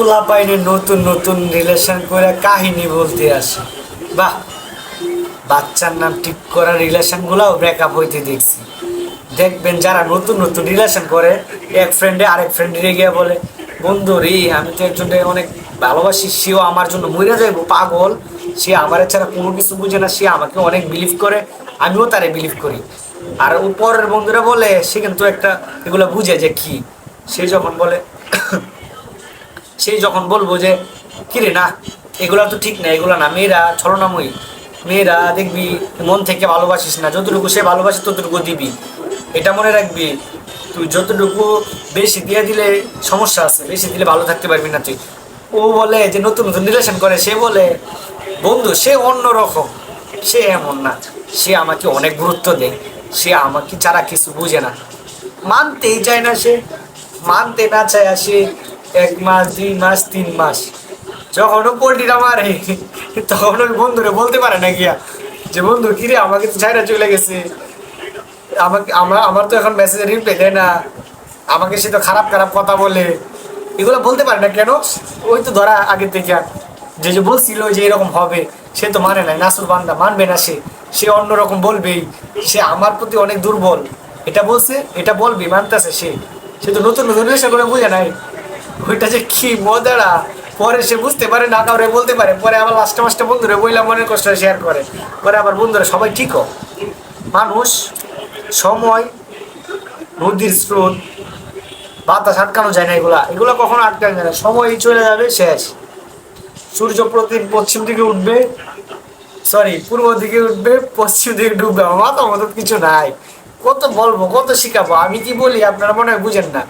পোলা পাইনি নতুন নতুন রিলেশন করে কাহিনী বলতে আসে। বাহ! বাচ্চার নাম ঠিক করা রিলেশন গুলাও ব্রেকআপ হইতে দেখছি। দেখবেন যারা নতুন নতুন রিলেশন করে, এক ফ্রেন্ডে আরেক ফ্রেন্ডে গিয়ে বলে, বন্ধু রে, আমি তো একজনকে অনেক ভালোবাসি, সেও আমার জন্য মরে যাইবো, পাগল। সে আমার ছাড়া কোনো কিছু বুঝে না, সে আমাকে অনেক বিলিভ করে, আমিও তারে বিলিভ করি। আর উপরের বন্ধুরা বলে, সে কিন্তু একটা এগুলো বুঝে যে কি? সে যখন বলে সেই যখন বলব যে, কিরে না, এগুলা তো ঠিক না, এগুলা না, মেয়েরা ছলনাময়ী, মেয়েরা দেখবি মন থেকে ভালোবাসিস না, যতটুকু সে ভালোবাসে ততটুকু দিবি। এটা মনে রাখবি, তুই যতটুকু বেশি দিয়ে দিলে সমস্যা আছে, বেশি দিলে ভালো থাকতে পারবি না তুই। ও বলে যে, নতুন নতুন রিলেশন করে। সে বলে, বন্ধু, সে অন্য রকম সে এমন না, সে আমাকে অনেক গুরুত্ব দেয়, সে আমাকে ছাড়া কিছু বুঝে না। মানতেই চায় না সে, মানতে না চায় সে এক মাস, দুই মাস, তিন মাস। যখন ও পোল্ট্রিটা মারে তখন ওই বন্ধুরে বলতে পারে না গিয়া, যে, বন্ধু, কিরে, আমাকে তো ছাইরা চলে গেছে। আমাকে, আমার আমার তো এখন মেসেজে রিপ্লাই দেয় না। আমাকে সে তো খারাপ খারাপ কথা বলে। এগুলো বলতে পারে না কেন? ওই তো ধরা আগে থেকে। যে যে বলছিল যে, এরকম হবে, সে তো মানে নাই। নাসুর বান্দা, মানবে না সে। সে অন্যরকম বলবেই। সে আমার প্রতি অনেক দুর্বল। এটা বলছে, এটা বলবি, মানতেছে সে। সে তো নতুন নতুন করে বুঝে নাই। ওইটা যে কি মজারা? পরে সে বুঝতে পারে, না কাউরে বলতে পারে। পরে আবার লাস্টে মাস্টে বন্ধুরে বইলা মনের কষ্ট শেয়ার করে। পরে আবার বন্ধুরা সবাই ঠিক মানুষ, সময় নদীর স্রোত, বাতাস আটকানো যায় না এগুলা। এগুলো কখনো আটকানো যায় না। সময় চলে যাবে, শেষ। সূর্য প্রতিদিন পশ্চিম দিকে উঠবে। সরি পূর্ব দিকে উঠবে, পশ্চিম দিকে ডুববে। আমার মতো কিছু নাই। কত বলব, কত শিখাবো? আমি কি বলি? আপনারা মনে হয় বুঝেন না।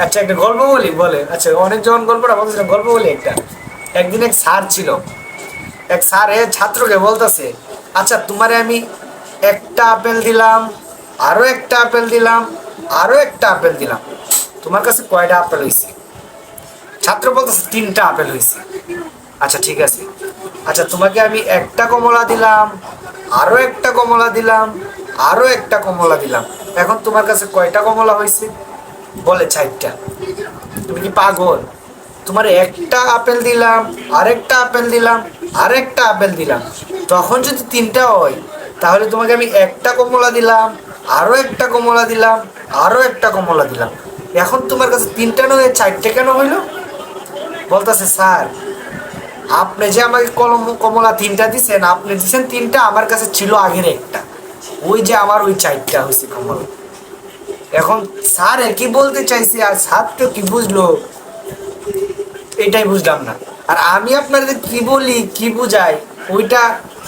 আচ্ছা একটা গল্প বলি, বলে। আচ্ছা অনেক যখন গল্পটা বলতেছিলাম গল্প বলি একটা। একদিন এক স্যার ছিল। এক স্যারে ছাত্রকে বলতেছে আচ্ছা তোমারে আমি একটা আপেল দিলাম, আরও একটা আপেল দিলাম, আরও একটা আপেল দিলাম। তোমার কাছে কয়টা আপেল হয়েছে ছাত্র বলতেছে, তিনটা আপেল হয়েছে আচ্ছা ঠিক আছে। আচ্ছা তোমাকে আমি একটা কমলা দিলাম, আরও একটা কমলা দিলাম, আরও একটা কমলা দিলাম। এখন তোমার কাছে কয়টা কমলা হয়েছে বলে চারটা। তুমি কি পাগল? তোমার একটা আপেল দিলাম, আরেকটা আপেল দিলাম, আরেকটা আপেল দিলাম। তখন যদি তিনটা হয়, তাহলে তোমাকে আমি একটা কমলা দিলাম, আরও একটা কমলা দিলাম, আরও একটা কমলা দিলাম। এখন তোমার কাছে তিনটা নয়, চারটে কেন হইল? বলতেছে, স্যার, আপনি যে আমাকে কলম, কমলা তিনটা দিছেন, আপনি দিছেন তিনটা, আমার কাছে ছিল আগের একটা। ওই যে আমার ওই চারটা হয়েছে কমলা। এখন স্যার কি বলতে চাইছি আর স্যার তো কি বুঝলো? এটাই বুঝলাম না। আর আমি আপনাদের কি বলি, কি বুঝাই, ওইটা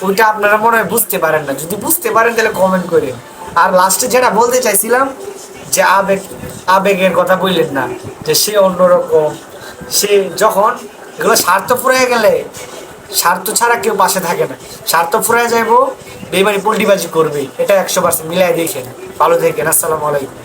ওইটা আপনারা মনে হয় বুঝতে পারেন না। যদি বুঝতে পারেন তাহলে কমেন্ট করে আর লাস্টে যেটা বলতে চাইছিলাম, যে আবেগ, আবেগের কথা বললেন না, যে সে অন্যরকম, সে যখন, এগুলো স্বার্থ ফুরাই গেলে, স্বার্থ ছাড়া কেউ পাশে থাকে না। স্বার্থ ফুরাই যাইবো বেমানি পোল্টিবাজি করবে, এটা একশো পার্সেন্ট মিলাই দেখেন। ভালো দেখেন আসসালামু আলাইকুম।